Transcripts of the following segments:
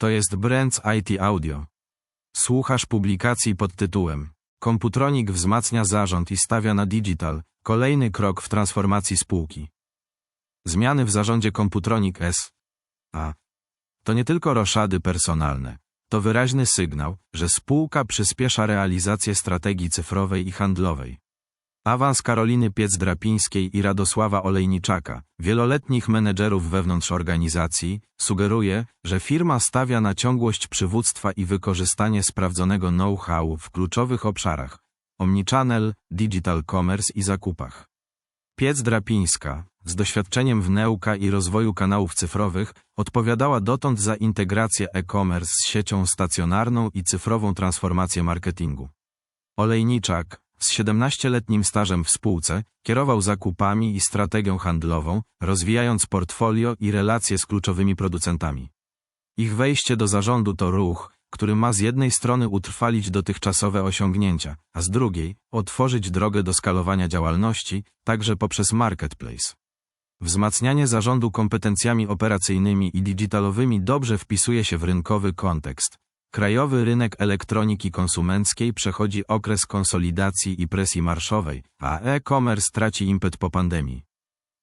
To jest Brands IT Audio. Słuchasz publikacji pod tytułem Komputronik wzmacnia zarząd i stawia na digital. Kolejny krok w transformacji spółki. Zmiany w zarządzie Komputronik S. A. To nie tylko roszady personalne. To wyraźny sygnał, że spółka przyspiesza realizację strategii cyfrowej i handlowej. Awans Karoliny Piec-Drapińskiej i Radosława Olejniczaka, wieloletnich menedżerów wewnątrz organizacji, sugeruje, że firma stawia na ciągłość przywództwa i wykorzystanie sprawdzonego know-how w kluczowych obszarach omnichannel, digital commerce i zakupach. Piec-Drapińska, z doświadczeniem w neuka i rozwoju kanałów cyfrowych, odpowiadała dotąd za integrację e-commerce z siecią stacjonarną i cyfrową transformację marketingu. Olejniczak, z 17-letnim stażem w spółce, kierował zakupami i strategią handlową, rozwijając portfolio i relacje z kluczowymi producentami. Ich wejście do zarządu to ruch, który ma z jednej strony utrwalić dotychczasowe osiągnięcia, a z drugiej otworzyć drogę do skalowania działalności, także poprzez marketplace. Wzmacnianie zarządu kompetencjami operacyjnymi i digitalowymi dobrze wpisuje się w rynkowy kontekst. Krajowy rynek elektroniki konsumenckiej przechodzi okres konsolidacji i presji marszowej, a e-commerce traci impet po pandemii.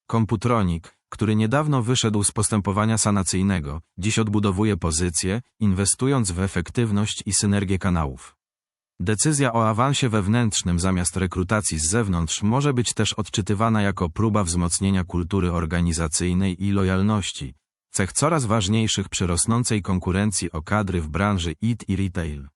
Komputronik, który niedawno wyszedł z postępowania sanacyjnego, dziś odbudowuje pozycję, inwestując w efektywność i synergię kanałów. Decyzja o awansie wewnętrznym zamiast rekrutacji z zewnątrz może być też odczytywana jako próba wzmocnienia kultury organizacyjnej i lojalności, cech coraz ważniejszych przy rosnącej konkurencji o kadry w branży IT i retail.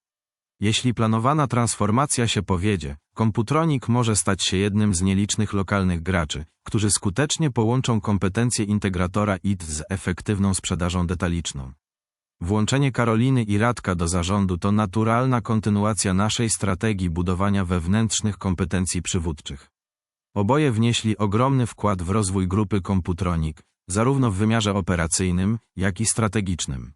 Jeśli planowana transformacja się powiedzie, Komputronik może stać się jednym z nielicznych lokalnych graczy, którzy skutecznie połączą kompetencje integratora IT z efektywną sprzedażą detaliczną. Włączenie Karoliny i Radka do zarządu to naturalna kontynuacja naszej strategii budowania wewnętrznych kompetencji przywódczych. Oboje wnieśli ogromny wkład w rozwój grupy Komputronik, zarówno w wymiarze operacyjnym, jak i strategicznym.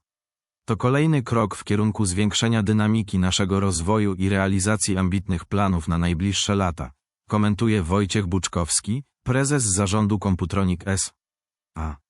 To kolejny krok w kierunku zwiększenia dynamiki naszego rozwoju i realizacji ambitnych planów na najbliższe lata, komentuje Wojciech Buczkowski, prezes zarządu Komputronik S. A.